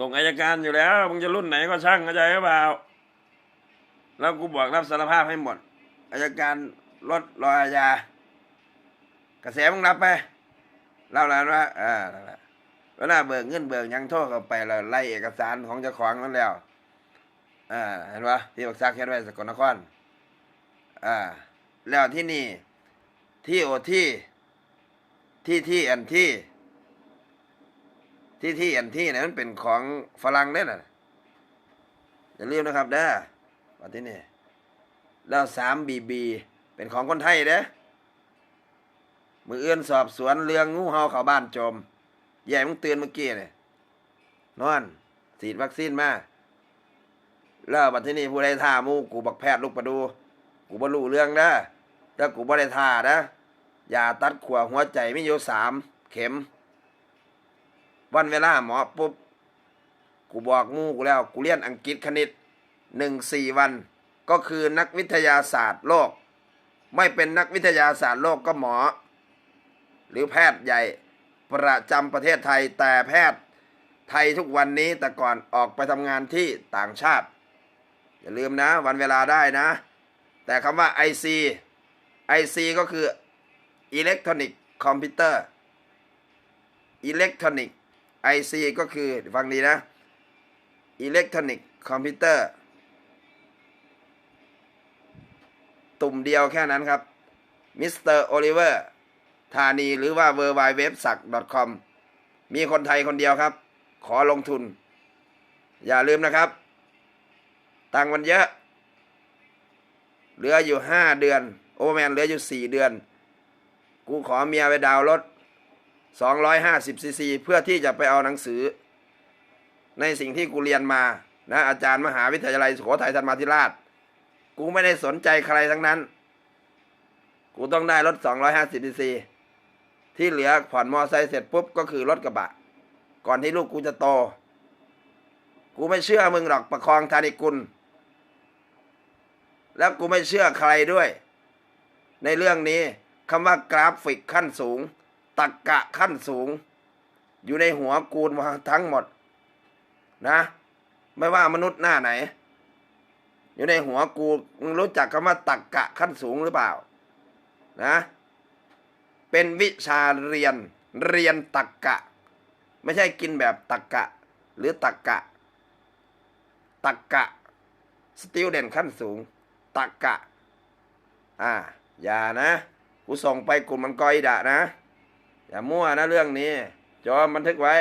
ส่งอายการอยู่แล้วมึงจะรุ่นไหนก็ช่างเข้าใจหรือเปล่า แล้วกูบอกรับสารภาพให้หมดอายการลดรออาญากระแสมึงรับไปเล่าแล้วว่าอ่านั่นและเวลาเบิกเงินเบิกยังโทษเข้าไปแล้วไล่เอกสารของเจ้าของนั่นแล้วอ่าเห็นปะที่บักซักเขียนไว้สกลนครอ่าแล้วที่นี่ที่โอที่ที่ที่อันที่ ที่ที่อันที่เนี่ยมันเป็นของฝรั่งเด้อน่ะอย่าลืมนะครับเด้อว่าที่นี่แล้วสามบีบีเป็นของคนไทยเด้อมือเอื้อนสอบสวนเรื่องงูเห่าเขาบ้านโจมแย่มึงเตือนเมื่อกี้เนี่ยนอนฉีดวัคซีนมาแล้วบัดที่นี่ผู้ใดท่ามูกูบักแพทย์ลูกประดู กูบ่รู้เรื่องนะแต่กูบ่ได้ท่านะยาตัดขวหัวใจมีอยู่สามเข็ม วันเวลาหมอปุ๊บกูบอกมูกูแล้ว กูเรียนอังกฤษคณิตหนึ่งสี่วัน ก็คือนักวิทยาศาสตร์โลก ไม่เป็นนักวิทยาศาสตร์โลกก็หมอ หรือแพทย์ใหญ่ประจำประเทศไทยแต่แพทย์ไทยทุกวันนี้แต่ก่อนออกไปทำงานที่ต่างชาติ อย่าลืมนะ วันเวลาได้นะ แต่คำว่า IC IC ก็คือ Electronic Computer Electronic IC ก็คือฟังดีนะ Electronic Computer ตุ่มเดียวแค่นั้นครับมิสเตอร์โอลิเวอร์ธานีหรือว่า w w w s a k c o m มีคนไทยคนเดียวครับ ขอลงทุน อย่าลืมนะครับ ตังค์มันเยอะ เหลืออยู่ห้าเดือน โอแมนเหลืออยู่สี่เดือน กูขอเมียไปดาวรถ สองร้อยห้าสิบซีซีเพื่อที่จะไปเอาหนังสือ ในสิ่งที่กูเรียนมานะอาจารย์มหาวิทยาลัยสุโขทัยธรรมาธิราช กูไม่ได้สนใจใครทั้งนั้น กูต้องได้รถสองร้อยห้าสิบซีซีที่เหลือผ่อนมอไซค์เสร็จปุ๊บก็คือรถกระบะ ก่อนที่ลูกกูจะโต กูไม่เชื่อมึงหรอกประคองธานิกุล แล้วกูไม่เชื่อใครด้วย ในเรื่องนี้คำว่ากราฟิกขั้นสูง ตักกะขั้นสูง อยู่ในหัวกูมาทั้งหมด นะ ไม่ว่ามนุษย์หน้าไหน อยู่ในหัวกูมึงรู้จักคำว่าตักกะขั้นสูงหรือเปล่า นะ เป็นวิชาเรียนเรียนตักกะ ไม่ใช่กินแบบตักกะ หรือตักกะ ตักกะสติลเด่นขั้นสูง ตักกะ อ่า อย่านะ กูส่งไปกลุ่มมันก้อยดะนะ อย่ามั่วนะเรื่องนี้ จอมบันทึกไว้